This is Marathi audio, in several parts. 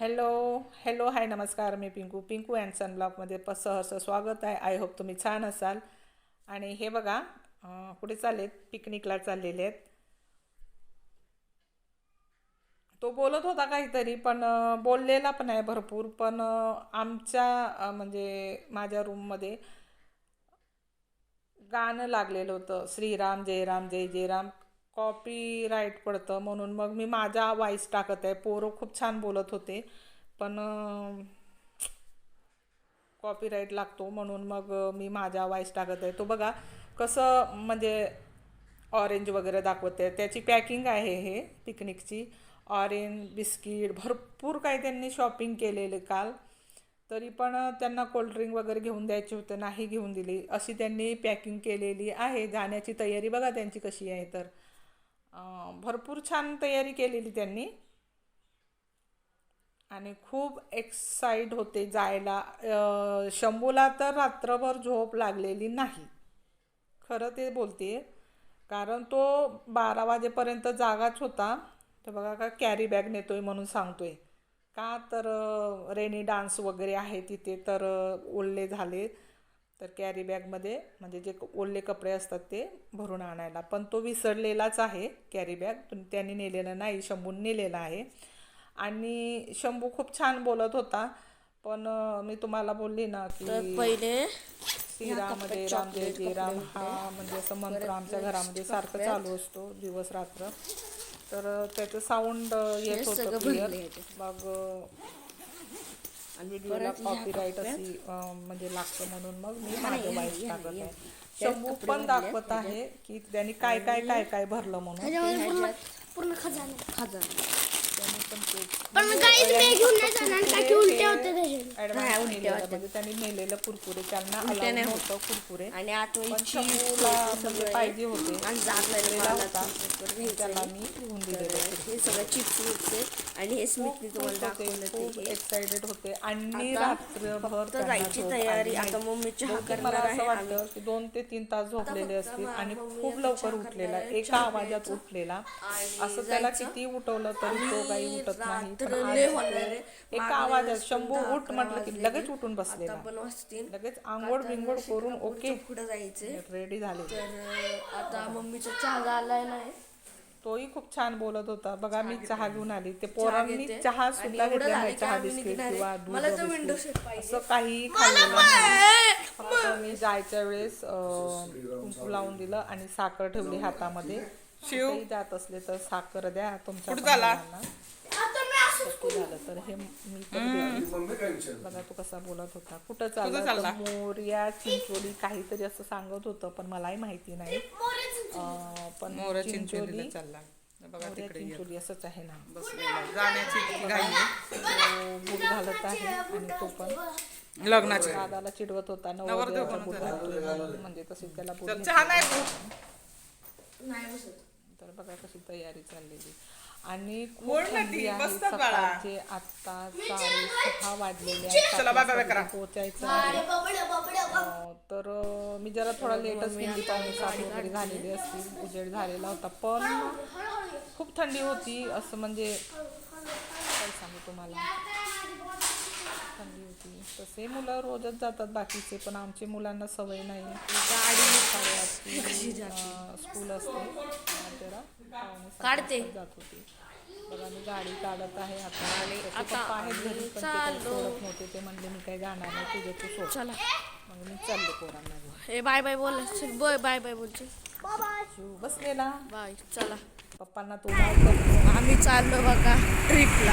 हॅलो हॅलो हाय नमस्कार मी पिंकू. पिंकू अँड सनब्लॉकमध्ये प सहर्ष स्वागत आहे. आय होप तुम्ही छान असाल. आणि हे बघा अं, कुठे चाललेत? पिकनिकला चाललेले आहेत तो बोलत होता काहीतरी पण बोललेला पण आहे भरपूर. पण आमच्या म्हणजे माझ्या रूममध्ये गाणं लागलेलं होतं. श्रीराम जय राम जय जय राम कॉपी राईट पडतं म्हणून मग मी माझा वॉईस टाकत आहे. पोरं खूप छान बोलत होते. पण कॉपीराईट लागतो म्हणून मग मी माझा वॉईस टाकत आहे. तो बघा कसं म्हणजे ऑरेंज वगैरे दाखवत आहे त्याची पॅकिंग आहे हे पिकनिकची ऑरेंज बिस्किट भरपूर काही त्यांनी शॉपिंग केलेले काल. तरी पण त्यांना कोल्ड्रिंक वगैरे घेऊन द्यायचे होते. नाही घेऊन दिली. अशी त्यांनी पॅकिंग केलेली आहे. जाण्याची तयारी बघा त्यांची कशी आहे तर. भरपूर छान तयारी केलेली त्यांनी. आणि खूप एक्साईट होते जायला. शंभूला तर रात्रभर झोप लागलेली नाही. खरं ते बोलते. कारण तो बारा वाजेपर्यंत जागाच होता. तर बघा का कॅरी बॅग नेतोय म्हणून सांगतोय. का तर रेनी डान्स वगैरे आहे तिथे तर ओढले झाले तर कॅरी बॅगमध्ये म्हणजे जे ओले कपडे असतात ते भरून आणायला. पण तो विसरलेलाच आहे कॅरी बॅग त्यांनी नेलेला नाही शंभून नेलेला आहे. आणि शंभू खूप छान बोलत होता पण मी तुम्हाला बोलली ना की पहिले श्रीराम जय राम जय जय राम हा म्हणजे असं मंत्र आमच्या घरामध्ये सारखं चालू असतो दिवस रात्र. तर त्याचं साऊंड येत होतं सगळं मग व्हिडिओला कॉपीराईट अशी म्हणजे लागतं म्हणून मग मी माझं वाईस टाकत आहे. शंभू पण दाखवत आहे की त्यांनी काय काय काय काय भरलं म्हणून. पूर्ण खजाना. खजाना. त्यांनी पण पण मी घेऊन नाही जाणार का की उलटे होते त्याचे ऍडव्हान्स नेलेलं त्यांनी नेलेलं कुरकुरे त्यांना अलाउड नव्हतं कुरकुरे. आणि पण आठवणीची शंभूला म्हणजे पाहिजे होते. आणि मला. होता वगैरे त्याला मी घेऊन दिलेलं हे सगळं चिप्स विप्स आणि हे स्मितने तुम्हाला होते दाखवलं खूप ते हे. एक्साइटेड होते. आणि आता रात्रभर फक्त त्यांना जायची झोप तयारी. आली आता नाही. मम्मी चहा बहुतेक मला करणार असं आहे. वाटतं की दोन ते तीन तास झोपलेले असतील आणि खूप लवकर उठलेला एका आवाजात. उठलेला. असं त्याला. किती उठवलं तरी तो काही उठत नाही पण आज. एका आवाजात शंभू उठ म्हटलं की. लगेच उठून वाजतील लगेच आंघोळ बिंघोळ करून ओके. पुढे जायचे. रेडी झाले. तर आता मम्मीचा चहा झालाय नाही तोही खूप छान बोलत होता. बघा मी चहा घेऊन आली. ते पोरांनी. चहा सुद्धा घेतला नाही चहा बिस्किट किंवा. दूध. असं काही खाल्लेलं मी जायच्या वेळेस कुंकू लावून दिलं आणि साखर ठेवली हातामध्ये. शिव. जात असले तर साखर द्या. तुमच्या पण मुलांना. शक्य झालं तर हे मी तर. बघा तू कसा बोलत होता. कुठं चालला? मोर्या चिंचोली काहीतरी असं सांगत होतं पण मलाही माहिती नाही. अं, पण मोर चिंचोली चिंचोलीला चालला. बघा मोर्या. चिंचोली असंच आहे ना. जाण्याची घालत आहे. आणि तो पण लग्नाची. दादाला चिडवत होता. नवरदेव. म्हणजे तशी त्याला तर बघा कशी तयारी चाललेली. आणि खूप थंडी आहे. सकाळचे आता साडे सहा वाजलेले आहेत. पोहोचायचं तर मी जरा थोडा लेटच गेली पाहुणे सात वगैरे झालेली असतील उजेड झालेला होता. पण खूप थंडी होती असं म्हणजे काय सांगू तुम्हाला? थंडी होती. तसे मुलं रोजच जातात बाकीचे पण आमच्या मुलांना सवय नाही. गाडी स्कूल असते. काढते. जात होती. बघा मी गाडी काढत आहे आता. आहेत घरी पण ते काही सोडत नव्हते. ते म्हणले मी काही जाणार नाही तुझे तू सोड. चला. मग मी चालले पोरांना. हे बाय बाय बोल. बाय बाय बाय बोलचे बसलेला बाय. चला. पप्पांना तू आम्ही चाललो बघा. ट्रिपला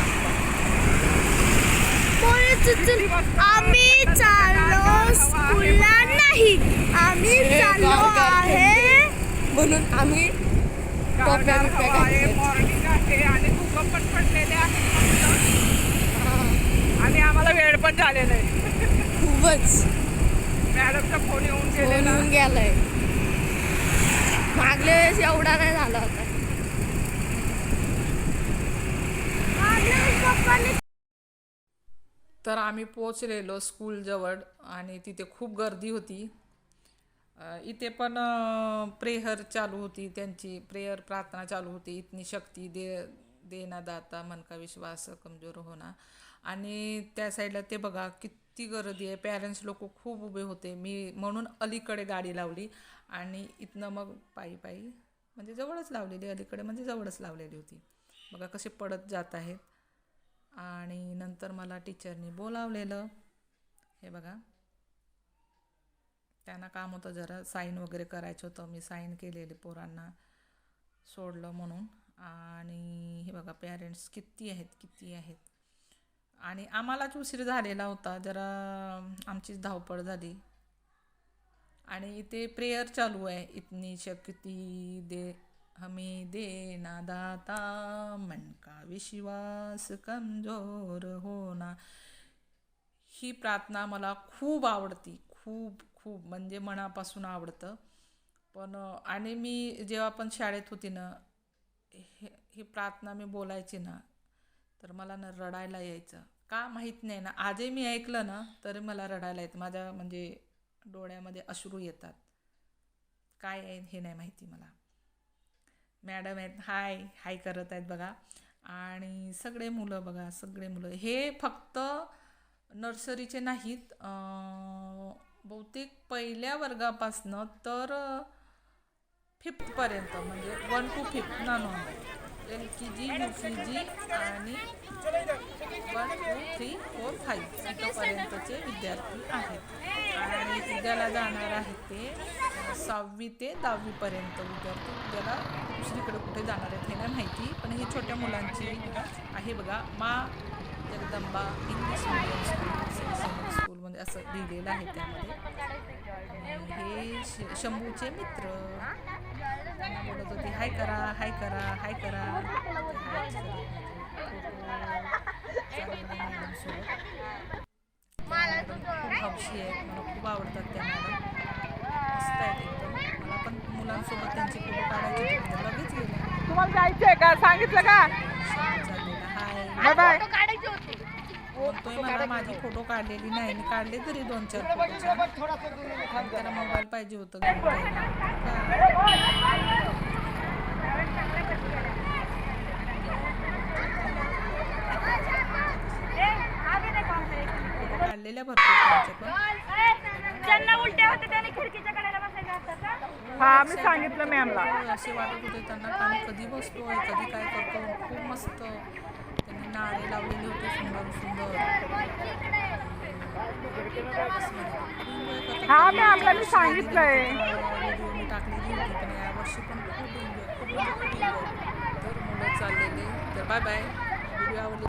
आम्ही चाललो स्कूलला नाही आम्ही चाललो आहे. म्हणून आम्ही टोप्या बिप्या घातल्या. मॉर्निंग आहे आणि भूकंप पण पडलेले आहे आणि आम्हाला वेळ पण झालेला आहे. खूपच. मॅडमचा फोन येऊन फोन गेलेला येऊन गेलाय. मागल्या वेळेस एवढा नाही झाला होता? तर आम्ही पोचलेलो स्कूलजवळ आणि तिथे खूप गर्दी होती. इथे पण प्रेहर चालू होती त्यांची प्रेयर प्रार्थना चालू होती. इतनी शक्ती दे देना दाता मन का विश्वास कमजोर होना. आणि त्या साईडला ते बघा किती गर्दी आहे. पॅरेंट्स लोक खूप उभे होते. मी म्हणून अलीकडे गाडी लावली आणि इथनं मग पायी पायी म्हणजे जवळच लावलेली अलीकडे म्हणजे जवळच लावलेली होती. बघा कसे पडत जात आहेत आणि नंतर मला टीचरनी बोलावलेलं. हे बघा. त्यांना काम होतं जरा साईन वगैरे करायचं होतं. मी साईन केलेले पोरांना सोडलं म्हणून. आणि हे बघा पॅरेंट्स किती आहेत किती आहेत. आणि आम्हालाच उशीर झालेला होता. जरा आमचीच धावपळ झाली. आणि इथे प्रेयर चालू आहे. इतनी शक्ती दे. हमें देना दाता मन का विश्वास कमजोर होना. ही प्रार्थना मला खूप आवडती खूप खूप म्हणजे मनापासून आवडतं. पण आणि मी जेव्हा पण शाळेत होती ना हे ही प्रार्थना मी बोलायची ना तर मला ना रडायला यायचं. का माहीत नाही ना आजही मी ऐकलं ना तरी मला रडायला येतं. माझ्या म्हणजे डोळ्यामध्ये अश्रू येतात. काय आहे हे नाही माहिती मला. मॅडम आहेत हाय हाय करत आहेत बघा. आणि सगळे मुलं बघा सगळे मुलं. हे फक्त नर्सरीचे नाहीत बहुतेक पहिल्या वर्गापासनं तर फिफ्थपर्यंत म्हणजे वन टू फिफ्थ ना L K G U K G आणि one two three four five इथंपर्यंतचे विद्यार्थी आहेत. उद्याला जाणार आहेत ते. सहावी ते दहावीपर्यंत विद्यार्थी उद्याला दुसरीकडे कुठे जाणार आहेत हे नाही माहिती पण ही छोट्या मुलांची आहे बघा. मा जगदंबा इंग्लिश मिडियम स्कूल स्कूलमध्ये असं लिहिलेलं आहे त्यामध्ये. हे श शंभूचे मित्र. त्यांना बोलत होते हाय करा हाय करा हाय करा ते हायच करत नव्हते. फोटो चाललेले मॅडमसोबत. खूप हौशी आहेत मला खूप आवडतात त्या मॅडम. मस्त आहेत एकदम. मला पण मुलांसोबत त्यांचे फोटो काढायचे. लगेच गेले. तुम्हाला जायचंय का? सांगितलं का? हाय बाय म्हणतोय मला माझी फोटो काढलेली नाही मी काढले तरी दोन चार फोटो त्याला मोबाईल पाहिजे होतं काढलेल्या भरपूर पण. ज्यांना उलट्या होते त्याने खिडकीच्या कडेला बसायचं असतं का? हा मी सांगितलं मॅमला हो, असे वाटत होते त्यांना आम्ही कधी बसतोय कधी काय करतो खूप मस्त. त्यांनी नारे लावलेले होते सुंदर सुंदर. हा मॅमला मी सांगितलंय. टाकलेली होती पण यावर्षी पण खूप खूप तर मुलं चाललेले. तर बाय बाय व्हिडिओ आवडले